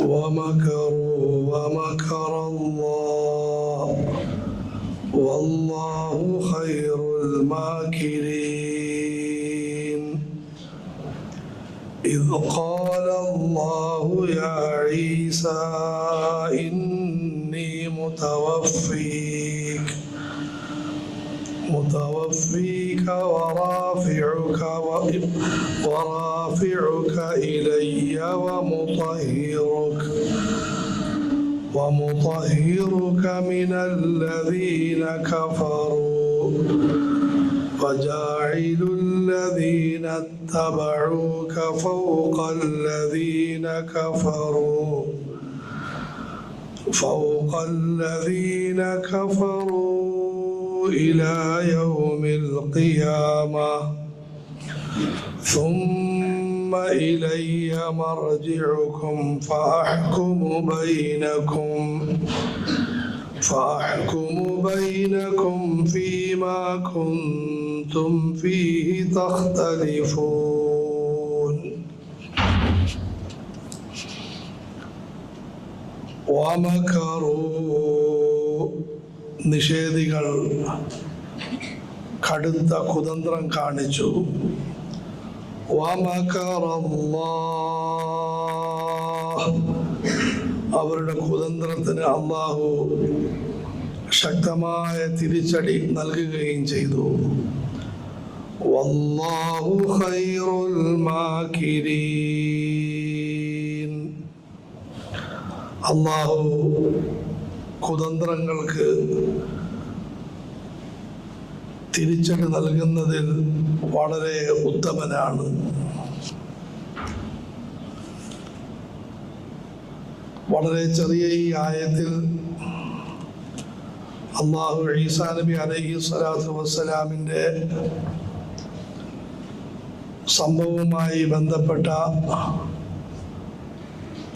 ومكروا ومكر الله. والله خير الماكرين. إذ قال الله يا عيسى إني متوفيك متوفيك ورافعك ورافعك إلي ومطهرك ومطهرك من الذين كفروا. وجاعل الذين اتبعوك فوق الذين كفروا. فوق الذين كفروا. إلى يوم القيامة. ثم إلي مرجعكم فأحكم بينكم. فأحكم بينكم فيما كنتم فيه تختلفون. ومكروا നിഷേധികൾ കടുത്ത കുതന്ത്രം കാണിച്ചു. അവരുടെ കുതന്ത്രത്തിന് അള്ളാഹു ശക്തമായ തിരിച്ചടി നൽകുകയും ചെയ്തു. വല്ലാഹു ഖൈറുൽ മാകിരീൻ. അള്ളാഹു കുതന്ത്രങ്ങൾക്ക് തിരിച്ചടി നൽകുന്നതിൽ വളരെ ഉത്തമനാണ്. വളരെ ചെറിയ ഈ ആയത്തിൽ അള്ളാഹു ഈസാ നബി അലൈഹി സ്വലാത്തു വസ്സലാമിന്റെ സംഭവവുമായി ബന്ധപ്പെട്ട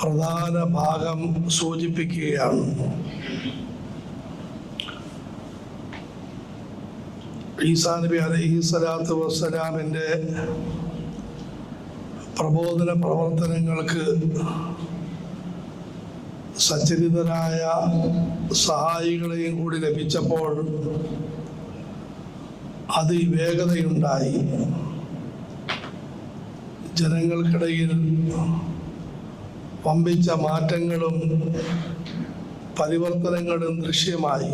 പ്രധാന ഭാഗം സൂചിപ്പിക്കുകയാണ്. ഈസാ നബി അലഹി സ്വലാത്തു വസ്സലാമിന്റെ പ്രബോധന പ്രവർത്തനങ്ങൾക്ക് സച്ചരിതരായ സഹായികളെയും കൂടി ലഭിച്ചപ്പോൾ അതിവേഗതയുണ്ടായി ജനങ്ങൾക്കിടയിൽ പമ്പിച്ച മാറ്റങ്ങളും പരിവർത്തനങ്ങളും ദൃശ്യമായി.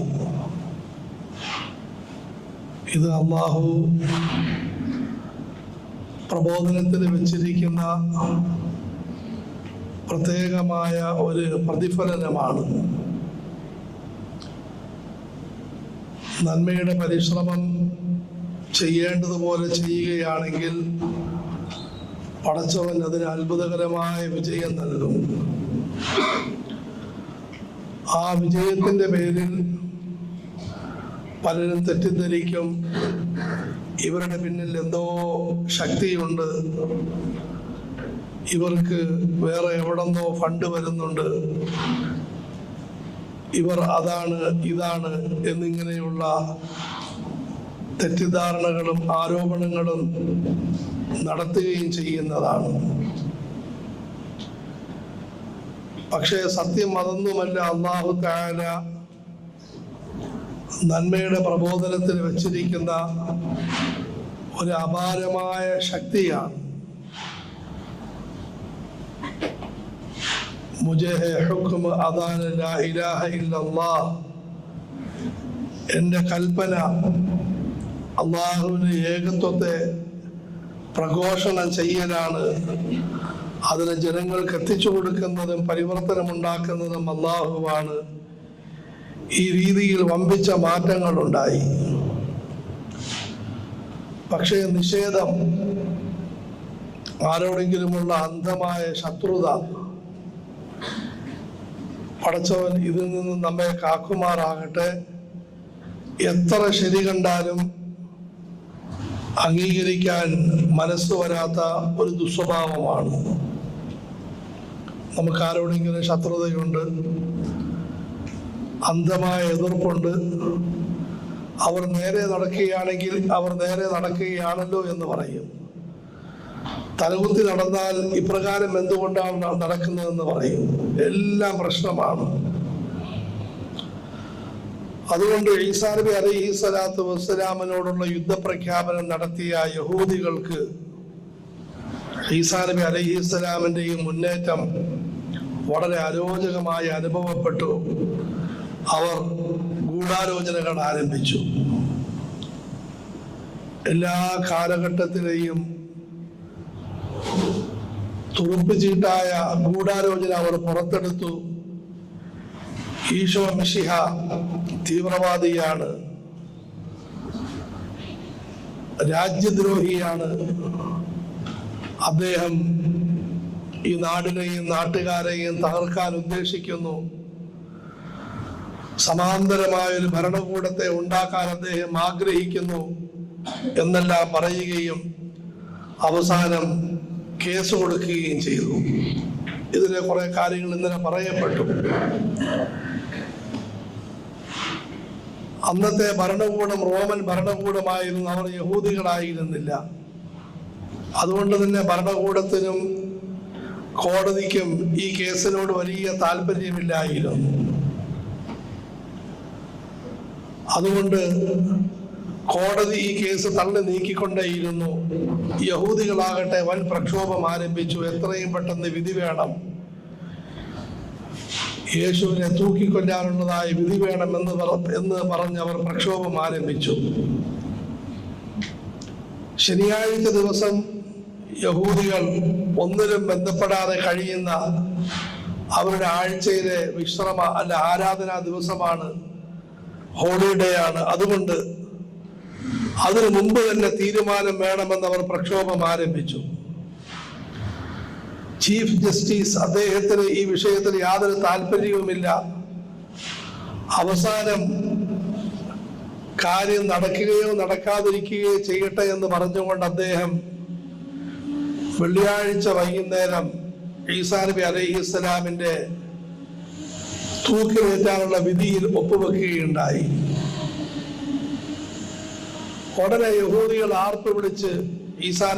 ഇത് അള്ളാഹു പ്രബോധനത്തിന് വെച്ചിരിക്കുന്ന പ്രത്യേകമായ ഒരു പ്രതിഫലനമാണ്. നന്മയുടെ പരിശ്രമം ചെയ്യേണ്ടതുപോലെ ചെയ്യുകയാണെങ്കിൽ പടച്ചവൻ അതിന് അത്ഭുതകരമായ വിജയം നൽകും. ആ വിജയത്തിന്റെ പേരിൽ പലരും തെറ്റിദ്ധരിക്കും. ഇവരുടെ പിന്നിൽ എന്തോ ശക്തിയുണ്ട്. ഇവർക്ക് വേറെ എവിടെന്നോ ഫണ്ട് വരുന്നുണ്ട്. ഇവർ അതാണ് ഇതാണ് എന്നിങ്ങനെയുള്ള തെറ്റിദ്ധാരണകളും ആരോപണങ്ങളും നടത്തുകയും ചെയ്യുന്നതാണ്. പക്ഷേ സത്യം അതൊന്നുമല്ല. അള്ളാഹു താല നന്മയുടെ പ്രബോധനത്തിന് വച്ചിരിക്കുന്ന ഒരു അപാരമായ ശക്തിയാണ് എന്റെ കൽപ്പന അള്ളാഹുവിന് ഏകത്വത്തെ പ്രഘോഷണം ചെയ്യലാണ്. അതിന് ജനങ്ങൾക്ക് എത്തിച്ചു കൊടുക്കുന്നതും പരിവർത്തനം ഉണ്ടാക്കുന്നതും അള്ളാഹുവാണ്. ഈ രീതിയിൽ വമ്പിച്ച മാറ്റങ്ങളുണ്ടായി. പക്ഷേ നിഷേധം ആരോടെങ്കിലുമുള്ള അന്ധമായ ശത്രുത പടച്ചവൻ ഇതിൽ നിന്നും നമ്മെ കാക്കുമാറാകട്ടെ. എത്ര ശരി കണ്ടാലും അംഗീകരിക്കാൻ മനസ്സ് വരാത്ത ഒരു ദുസ്വഭാവമാണ്. നമുക്ക് ആരോടെങ്കിലും ശത്രുതയുണ്ട്? അന്ധമായ എതിർപ്പുണ്ട്. അവർ നേരെ നടക്കുകയാണെങ്കിൽ അവർ നേരെ നടക്കുകയാണല്ലോ എന്ന് പറയും. തലകുത്തി നടന്നാൽ ഇപ്രകാരം എന്തുകൊണ്ടാണ് നടക്കുന്നതെന്ന് പറയും. എല്ലാം പ്രശ്നമാണ്. അതുകൊണ്ട് ഈസാ അലി അലൈഹി സ്വലാത്തു വസ്സലാമിനോടുള്ള യുദ്ധപ്രഖ്യാപനം നടത്തിയ യഹൂദികൾക്ക് ഈസാ നബി അലൈഹി സ്വലാമിന്റെ ഈ മുന്നേറ്റം വളരെ അരോചകമായി അനുഭവപ്പെട്ടു. അവർ ഗൂഢാലോചനകൾ ആരംഭിച്ചു. എല്ലാ കാലഘട്ടത്തിലെയും തുറുപ്പുചീട്ടായ ഗൂഢാലോചന അവർ പുറത്തെടുത്തു. ഈശോ മിഷിഹ തീവ്രവാദിയാണ്. രാജ്യദ്രോഹിയാണ്. അദ്ദേഹം ഈ നാടിനെയും നാട്ടുകാരെയും തകർക്കാൻ ഉദ്ദേശിക്കുന്നു. സമാന്തരമായ ഒരു ഭരണകൂടത്തെ ഉണ്ടാക്കാൻ അദ്ദേഹം ആഗ്രഹിക്കുന്നു എന്നെല്ലാം പറയുകയും അവസാനം കേസ് കൊടുക്കുകയും ചെയ്തു. ഇതിലെ കുറെ കാര്യങ്ങൾ ഇന്നലെ പറയപ്പെട്ടു. അന്നത്തെ ഭരണകൂടം റോമൻ ഭരണകൂടമായിരുന്നു അവർ യഹൂദികളായിരുന്നില്ല. അതുകൊണ്ട് തന്നെ ഭരണകൂടത്തിനും കോടതിക്കും ഈ കേസിനോട് വലിയ താല്പര്യമില്ലായിരുന്നു. അതുകൊണ്ട് കോടതി ഈ കേസ് തള്ളി നീക്കിക്കൊണ്ടേയിരുന്നു. യഹൂദികളാകട്ടെ വൻ പ്രക്ഷോഭം ആരംഭിച്ചു. എത്രയും പെട്ടെന്ന് വിധി വേണം. യേശുവിനെ തൂക്കിക്കൊല്ലാനുള്ളതായ വിധി വേണം എന്ന് എന്ന് പറഞ്ഞ് അവർ പ്രക്ഷോഭം ആരംഭിച്ചു. ശനിയാഴ്ച ദിവസം യഹൂദികൾ ഒന്നിലും ബന്ധപ്പെടാതെ കഴിയുന്ന അവരുടെ ആഴ്ചയിലെ വിശ്രമ അല്ല ആരാധനാ ദിവസമാണ് ഹോളിഡേ ആണ് അതുകൊണ്ട് അതിനു മുമ്പ് തന്നെ തീരുമാനം വേണമെന്ന് അവർ പ്രക്ഷോഭം ആരംഭിച്ചു. ചീഫ് ജസ്റ്റിസ് അദ്ദേഹത്തിന് ഈ വിഷയത്തിൽ യാതൊരു താല്പര്യവുമില്ല. അവസാനം കാര്യം നടക്കുകയോ നടക്കാതിരിക്കുകയോ ചെയ്യട്ടെ എന്ന് പറഞ്ഞുകൊണ്ട് അദ്ദേഹം വെള്ളിയാഴ്ച വൈകുന്നേരം ഈസാ നബി അലൈഹി ഇസ്ലാമിന്റെ തൂക്കിലേറ്റാനുള്ള വിധിയിൽ ഒപ്പുവെക്കുകയുണ്ടായി. ഉടനെ യഹൂദികൾ ആർപ്പ് വിളിച്ച് ഈസാ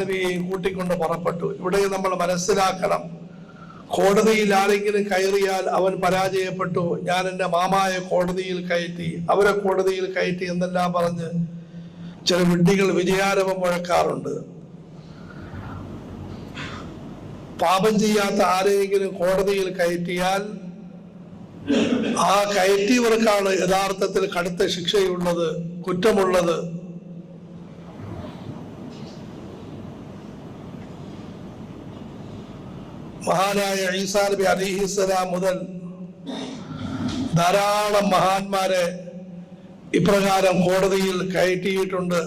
കൂട്ടിക്കൊണ്ട് പുറപ്പെട്ടു. ഇവിടെ നമ്മൾ മനസ്സിലാക്കണം കോടതിയിൽ ആരെങ്കിലും കയറിയാൽ അവൻ പരാജയപ്പെട്ടു. ഞാൻ എന്റെ മാമായ കോടതിയിൽ കയറ്റി അവരെ കോടതിയിൽ കയറ്റി എന്നെല്ലാം പറഞ്ഞ് ചില വിഡ്ഢികൾ വിജയാരവം മുഴക്കാറുണ്ട്. പാപം ചെയ്യാത്ത ആരെങ്കിലും കോടതിയിൽ കയറ്റിയാൽ ആ കയറ്റിയവർക്കാണ് യഥാർത്ഥത്തിൽ കടുത്ത ശിക്ഷയുള്ളത് കുറ്റമുള്ളത്. മഹാനായ ഈസാ നബി അലിഹിസ്സലാം മുതൽ ധാരാളം മഹാന്മാരെ ഇപ്രകാരം കോടതിയിൽ കയറ്റിയിട്ടുണ്ട്.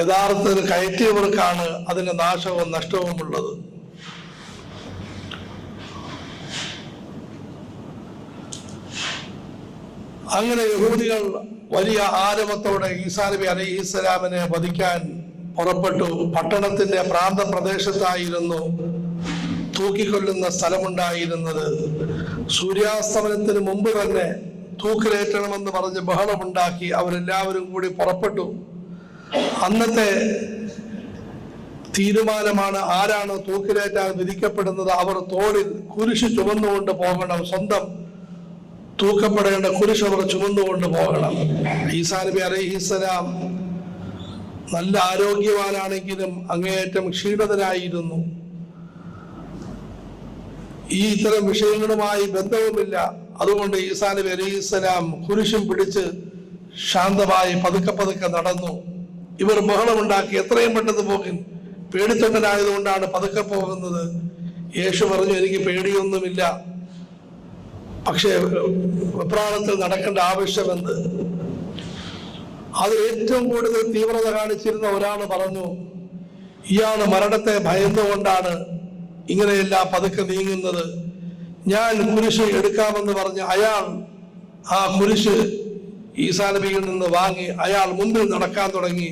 യഥാർത്ഥത്തിൽ കയറ്റിയവർക്കാണ് അതിന്റെ നാശവും നഷ്ടവും ഉള്ളത് അങ്ങനെ യഹൂദികൾ വലിയ ആരവത്തോടെ ഈസാ നബി അലൈഹി ഇസ്ലാമിനെ വധിക്കാൻ പുറപ്പെട്ടു. പട്ടണത്തിന്റെ പ്രാന്ത പ്രദേശത്തായിരുന്നു തൂക്കിക്കൊല്ലുന്ന സ്ഥലമുണ്ടായിരുന്നത്. സൂര്യാസ്തമനത്തിന് മുമ്പ് തന്നെ തൂക്കിലേറ്റണമെന്ന് പറഞ്ഞ് ബഹളമുണ്ടാക്കി അവരെല്ലാവരും കൂടി പുറപ്പെട്ടു. അന്നത്തെ തീരുമാനമാണ് ആരാണ് തൂക്കിലേറ്റാൻ വിധിക്കപ്പെടുന്നത്. അവർ തോളിൽ കുരിശ് ചുമന്നുകൊണ്ട് പോകണം സ്വന്തം തൂക്കപ്പെടേണ്ട കുരിശ് അവർ ചുമന്നുകൊണ്ട് പോകണം. ഈസാ നബി അലൈഹിസ്സലാം നല്ല ആരോഗ്യവാനാണെങ്കിലും അങ്ങേയറ്റം ക്ഷീണിതനായിരുന്നു. ഈ ഇത്തരം വിഷയങ്ങളുമായി ബന്ധവുമില്ല. അതുകൊണ്ട് ഈസാ നബി കുരിശും പിടിച്ച് ശാന്തമായി പതുക്കെ പതുക്കെ നടന്നു. ഇവർ ബഹളമുണ്ടാക്കി എത്രയും പെട്ടെന്ന് പോകും പേടിത്തൊണ്ടനായതുകൊണ്ടാണ് പതുക്കെ പോകുന്നത്. യേശു പറഞ്ഞു എനിക്ക് പേടിയൊന്നുമില്ല. പക്ഷേ വെപ്രാളത്തിൽ നടക്കേണ്ട ആവശ്യമെന്ന് അത് ഏറ്റവും കൂടുതൽ തീവ്രത കാണിച്ചിരുന്ന ഒരാൾ പറഞ്ഞു ഇയാൾ മരണത്തെ ഭയന്നുകൊണ്ടാണ് ഇങ്ങനെയെല്ലാം പതുക്കെ നീങ്ങുന്നത്. ഞാൻ കുരിശ് എടുക്കാമെന്ന് പറഞ്ഞ് അയാൾ ആ കുരിശ് ഈസാനബിയിൽ നിന്ന് വാങ്ങി അയാൾ മുമ്പിൽ നടക്കാൻ തുടങ്ങി.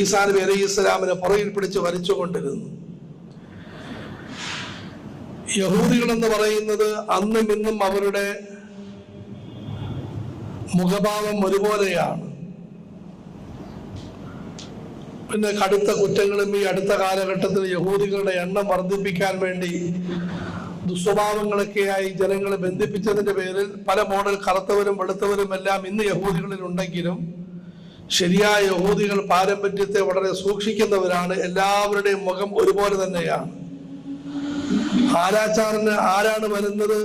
ഈസാനബി അലൈഹി ഇസ്ലാമിനെ പുറകിൽ പിടിച്ച് വലിച്ചുകൊണ്ടിരുന്നു. യഹൂദികൾ എന്ന് പറയുന്നത് അന്നും ഇന്നും അവരുടെ മുഖഭാവം ഒരുപോലെയാണ്. പിന്നെ കടുത്ത കുറ്റങ്ങളും ഈ അടുത്ത കാലഘട്ടത്തിൽ യഹൂദികളുടെ എണ്ണം വർദ്ധിപ്പിക്കാൻ വേണ്ടി ദുസ്വഭാവങ്ങളൊക്കെയായി ജനങ്ങളെ ബന്ധിപ്പിച്ചതിന്റെ പേരിൽ പല മോഡൽ കറുത്തവരും വെളുത്തവരും എല്ലാം ഇന്ന് യഹൂദികളിൽ ഉണ്ടെങ്കിലും ശരിയായ യഹൂദികൾ പാരമ്പര്യത്തെ വളരെ സൂക്ഷിക്കുന്നവരാണ്. എല്ലാവരുടെയും മുഖം ഒരുപോലെ തന്നെയാണ്. ആരാച്ചാറിന് ആരാണ് വരുന്നത്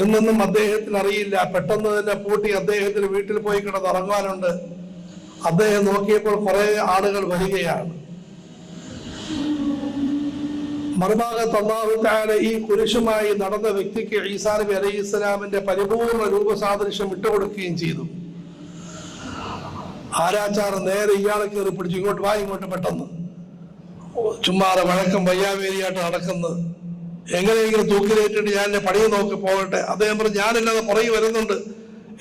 എന്നൊന്നും അദ്ദേഹത്തിന് അറിയില്ല. പെട്ടെന്ന് തന്നെ പൂട്ടി അദ്ദേഹത്തിന് വീട്ടിൽ പോയി കിടന്നുറങ്ങാനുണ്ട് അദ്ദേഹം നോക്കിയപ്പോൾ കുറെ ആളുകൾ വരികയാണ്. മറുഭാഗത്ത് അള്ളാഹു താല ഈ കുരിശുമായി നടന്ന വ്യക്തിക്ക് ഈസാ നബി അലൈഹി ഇസ്ലാമിന്റെ പരിപൂർണ രൂപസാദൃശ്യം വിട്ടുകൊടുക്കുകയും ചെയ്തു. ആരാച്ചാർ നേരെ ഇയാളെ കയറി പിടിച്ചു ഇങ്ങോട്ട് വാ ഇങ്ങോട്ട് പെട്ടെന്ന്. ചുമ്മാതെ വഴക്കം വയ്യാവേലിയായിട്ട് നടക്കുന്നത്. എങ്ങനെയെങ്കിലും തൂക്കിലേറ്റിട്ട് ഞാൻ എന്നെ പണിയെ നോക്കി പോകട്ടെ? അദ്ദേഹം പറഞ്ഞു ഞാനില്ലാതെ പുറകെ വരുന്നുണ്ട്.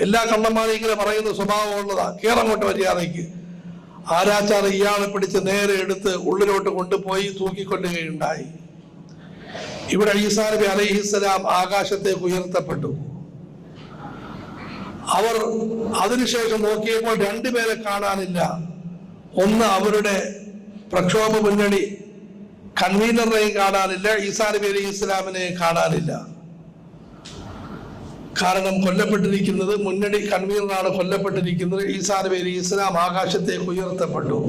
എല്ലാ കള്ളന്മാരും ഇങ്ങനെ പറയുന്ന സ്വഭാവമുള്ളതാ കേറങ്ങോട്ട് മര്യാദയ്ക്ക്. ആരാച്ചാർ ഇയാളെ പിടിച്ച് നേരെ എടുത്ത് ഉള്ളിലോട്ട് കൊണ്ടുപോയി തൂക്കിക്കൊല്ലുകയുണ്ടായി. ഇവിടെ ഈസാ നബി അലൈഹിസ്സലാം ആകാശത്തേക്ക് ഉയർത്തപ്പെട്ടു. അവർ അതിനുശേഷം നോക്കിയപ്പോൾ രണ്ടുപേരെ കാണാനില്ല. ഒന്ന് അവരുടെ പ്രക്ഷോഭ മുന്നണി കൺവീനറിനെയും കാണാനില്ല ഈസാ നബി അലൈഹി ഇസ്ലാമിനെയും കാണാനില്ല. കാരണം കൊല്ലപ്പെട്ടിരിക്കുന്നത് മുന്നണി കൺവീനറാണ് കൊല്ലപ്പെട്ടിരിക്കുന്നത്. ഈസാ നബി അലൈഹി ഇസ്ലാം ആകാശത്തേക്ക് ഉയർത്തപ്പെട്ടു.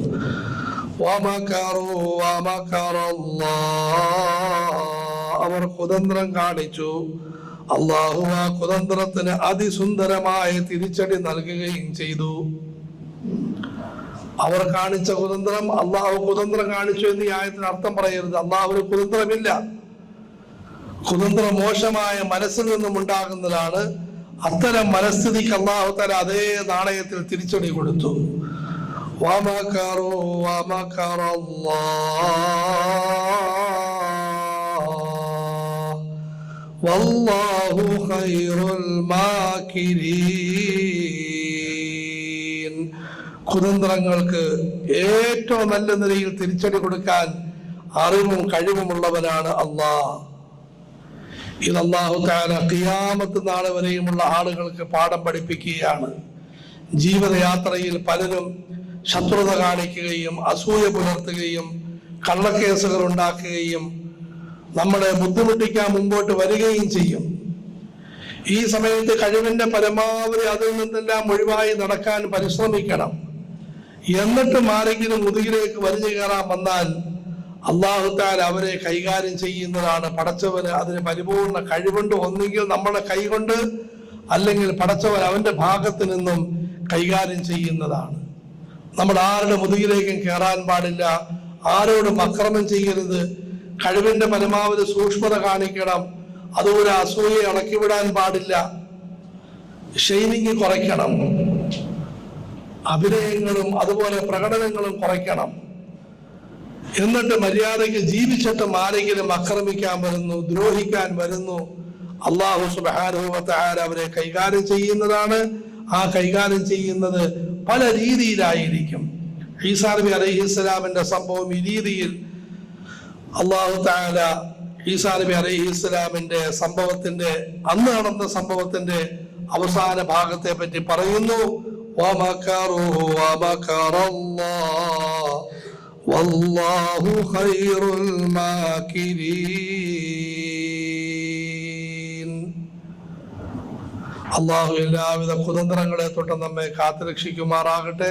അവർ കുതന്ത്രം കാണിച്ചു. അള്ളാഹു ആ കുതന്ത്രത്തിന് അതിസുന്ദരമായ തിരിച്ചടി നൽകുകയും ചെയ്തു. അവർ കാണിച്ച കുതന്ത്രം അള്ളാഹു കുതന്ത്രം കാണിച്ചു എന്ന് ഈ ആയത്തിന് അർത്ഥം പറയരുത്. അള്ളാഹുവിന് കുതന്ത്രമില്ല. കുതന്ത്രം മോശമായ മനസ്സിൽ നിന്നും ഉണ്ടാകുന്നതാണ്. അത്തരം മനസ്ഥിതിക്ക് അള്ളാഹു തല അതേ നാണയത്തിൽ തിരിച്ചടി കൊടുത്തു. വല്ലാഹു ഖൈറുൽ മാകിരീ കുതന്ത്രങ്ങൾക്ക് ഏറ്റവും നല്ല നിലയിൽ തിരിച്ചടി കൊടുക്കാൻ അറിവും കഴിവുമുള്ളവനാണ് അള്ളാഹ്. ഇത് അള്ളാഹു താല കിയാമത്ത് നാളെ വരെയുമുള്ള ആളുകൾക്ക് പാഠം പഠിപ്പിക്കുകയാണ്. ജീവിതയാത്രയിൽ പലരും ശത്രുത കാണിക്കുകയും അസൂയ പുലർത്തുകയും കള്ളക്കേസുകൾ ഉണ്ടാക്കുകയും നമ്മളെ ബുദ്ധിമുട്ടിക്കാൻ മുമ്പോട്ട് വരികയും ചെയ്യും. ഈ സമയത്ത് കഴിവിന്റെ പരമാവധി അതിൽ നിന്നെല്ലാം ഒഴിവായി നടക്കാൻ പരിശ്രമിക്കണം. എന്നിട്ടും ആരെങ്കിലും മുതുകിലേക്ക് വലിഞ്ഞു കയറാൻ വന്നാൽ അള്ളാഹുത്താൽ അവരെ കൈകാര്യം ചെയ്യുന്നതാണ്. പടച്ചവന് അതിന് പരിപൂർണ കഴിവുണ്ട്. ഒന്നുകിൽ നമ്മുടെ കൈകൊണ്ട് അല്ലെങ്കിൽ പടച്ചവൻ അവന്റെ ഭാഗത്ത് നിന്നും കൈകാര്യം ചെയ്യുന്നതാണ്. നമ്മൾ ആരുടെ മുതുകിലേക്കും കയറാൻ പാടില്ല. ആരോടും അക്രമം ചെയ്യരുത്. കഴിവിന്റെ പരമാവധി സൂക്ഷ്മത കാണിക്കണം. അതുപോലെ അസൂയെ അടക്കിവിടാൻ പാടില്ല. ഷെയ്നിങ് കുറയ്ക്കണം. അഭിനയങ്ങളും അതുപോലെ പ്രകടനങ്ങളും കുറയ്ക്കണം. എന്നിട്ട് മര്യാദയ്ക്ക് ജീവിച്ചിട്ടും ആരെങ്കിലും ആക്രമിക്കാൻ വരുന്നു ദ്രോഹിക്കാൻ വരുന്നു അള്ളാഹു സുബാനുഭവത്താര അവരെ കൈകാര്യം ചെയ്യുന്നതാണ്. ആ കൈകാര്യം ചെയ്യുന്നത് പല രീതിയിലായിരിക്കും. ഈസാ നബി അലൈഹി ഇസ്ലാമിന്റെ സംഭവം ഈ രീതിയിൽ അള്ളാഹു താല ഈസാ നബി അലൈഹി ഇസ്ലാമിന്റെ സംഭവത്തിന്റെ അന്ന് നടന്ന സംഭവത്തിന്റെ അവസാന ഭാഗത്തെ പറ്റി പറയുന്നു. وَمَكَرُوا وَمَكَرَ اللَّهُ وَاللَّهُ خَيْرُ الْمَاكِرِينَ അള്ളാഹു എല്ലാവിധ കുതന്ത്രങ്ങളെ തൊട്ട് നമ്മെ കാത്തുരക്ഷിക്കുമാറാകട്ടെ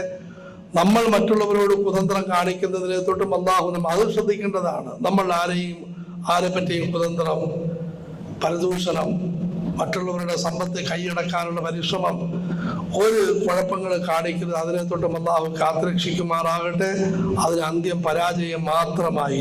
നമ്മൾ മറ്റുള്ളവരോട് കുതന്ത്രം കാണിക്കുന്നതിനെ തൊട്ടും അള്ളാഹു നമ്മൾ അത് ശ്രദ്ധിക്കേണ്ടതാണ് നമ്മൾ ആരെയും ആരെ പറ്റിയും കുതന്ത്രം പരദൂഷണം മറ്റുള്ളവരുടെ സമ്പത്ത് കൈയടക്കാനുള്ള പരിശ്രമം ഒരു കുഴപ്പങ്ങൾ കാണിക്കുന്നത് അതിനെ തൊട്ടും അള്ളാഹു കാത്തുരക്ഷിക്കുമാറാകട്ടെ. അതിന് അന്ത്യം പരാജയം മാത്രമായി